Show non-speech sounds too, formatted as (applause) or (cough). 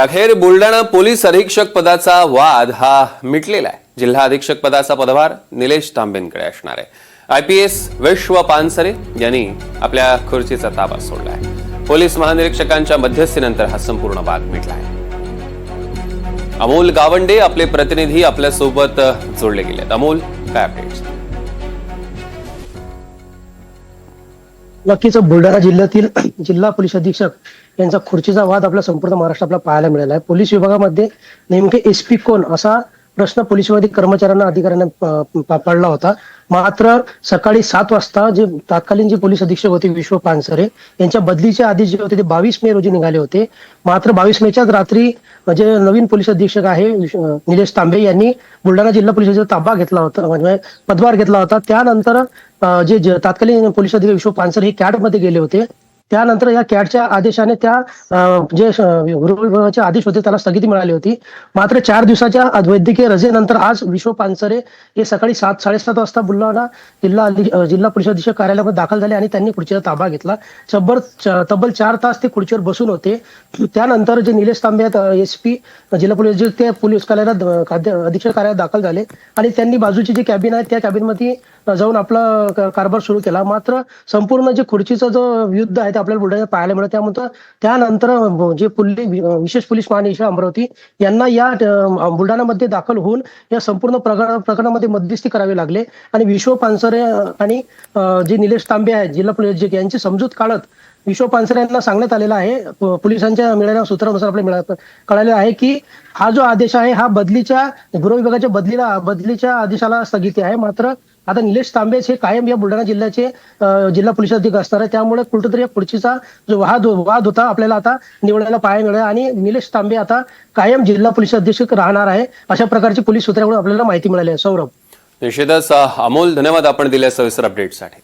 अखेर बुलढाणा पोलीस अधीक्षक पदाचा वाद हा मिटलेला आहे. जिल्हा अधीक्षक पदाचा पदभार निलेश तांबेंकडे असणार आहे. आय पी एस विश्व पानसरे यांनी आपल्या खुर्चीचा ताबा सोडला आहे. पोलीस महानिरीक्षकांच्या मध्यस्थीनंतर हा संपूर्ण वाद मिटला आहे. अमोल गावंडे आपले प्रतिनिधी आपल्यासोबत जोडले गेले अमोल काय अपडेट्स नक्कीच बुलढाणा जिल्ह्यातील (clears throat) जिल्हा पोलीस अधीक्षक यांचा खुर्चीचा वाद आपल्या संपूर्ण महाराष्ट्र आपला पाहायला मिळाला आहे. पोलीस विभागामध्ये नेमके एसपी कोण असा प्रश्न पोलिसमध्ये कर्मचाऱ्यांना अधिकाऱ्यांना पडला होता. मात्र सकाळी सात वाजता जे तत्कालीन जे पोलीस अधीक्षक होते विश्व पानसरे यांच्या बदलीच्या आदेश जे होते ते बावीस मे रोजी निघाले होते. मात्र बावीस मेच्याच रात्री जे नवीन पोलीस अधीक्षक आहे निलेश तांबे यांनी बुलढाणा जिल्हा पोलिसाचा ताबा घेतला होता म्हणजे पदभार घेतला होता. त्यानंतर जे तात्कालीन पोलीस अधीक्षक विश्व पानसरे हे कॅडमध्ये गेले होते. त्यानंतर या कॅटच्या आदेशाने त्या जे गृहविभागाचे आदेश होते त्याला स्थगिती मिळाली होती. मात्र चार दिवसाच्या वैद्यकीय रजेनंतर आज विश्व पानसरे हे सकाळी सात साडेसात वाजता बुलढाणा जिल्हा जिल्हा पोलीस अधीक्षक कार्यालयामध्ये दाखल झाले आणि त्यांनी खुर्चीचा ताबा घेतला. शंभर च- तब्बल चार तास ते खुर्चीवर बसून होते. त्यानंतर जे निलेश तांबे आहेत एस पी जिल्हा पोलीस अधीक्षक ते पोलीस कार्यालयात खाद्य- अधीक्षक कार्यालयात दाखल झाले. आणि त्यांनी बाजूची जी कॅबिन आहे त्या कॅबिनमध्ये जाऊन आपला कारभार सुरू केला. मात्र संपूर्ण जे खुर्चीचा जो युद्ध आहे ते आपल्याला बुलढाण्यात पाहायला मिळतं त्यामुळे त्यानंतर जे पुल्ली विशेष पोलीस महानिरीक्षक अमरावती यांना या बुलढाणामध्ये बुलढाण्यामध्ये दाखल होऊन या संपूर्ण प्रकरण प्रकरणामध्ये मध्यस्थी करावी लागले. आणि विश्व पानसरे आणि जे निलेश तांबे आहेत जिल्हा पोलीस अधीक्षक यांची समजूत काढत विश्व पानसरे यांना सांगण्यात आलेलं आहे पोलिसांच्या मिळालेल्या सूत्रानुसार आपल्याला मिळा आहे की हा जो आदेश आहे हा बदलीच्या गृह विभागाच्या बदलीला बदलीच्या आदेशाला स्थगिती आहे. मात्र आता निलेश तांबेच हे कायम या बुलढाणा जिल्ह्याचे जिल्हा पोलीस अधीक्षक असणार आहे त्यामुळे कुठेतरी या पुढचीचा जो वाद वाद होता आपल्याला आता निवडायला पाहायला मिळाला. आणि निलेश तांबे आता कायम जिल्हा पोलीस अधीक्षक राहणार आहे. अशा प्रकारची पोलीस सूत्राकडून आपल्याला माहिती मिळाली आहे. सौरभ. निश्चितच अमोल धन्यवाद आपण दिल्या सविस्तर अपडेटसाठी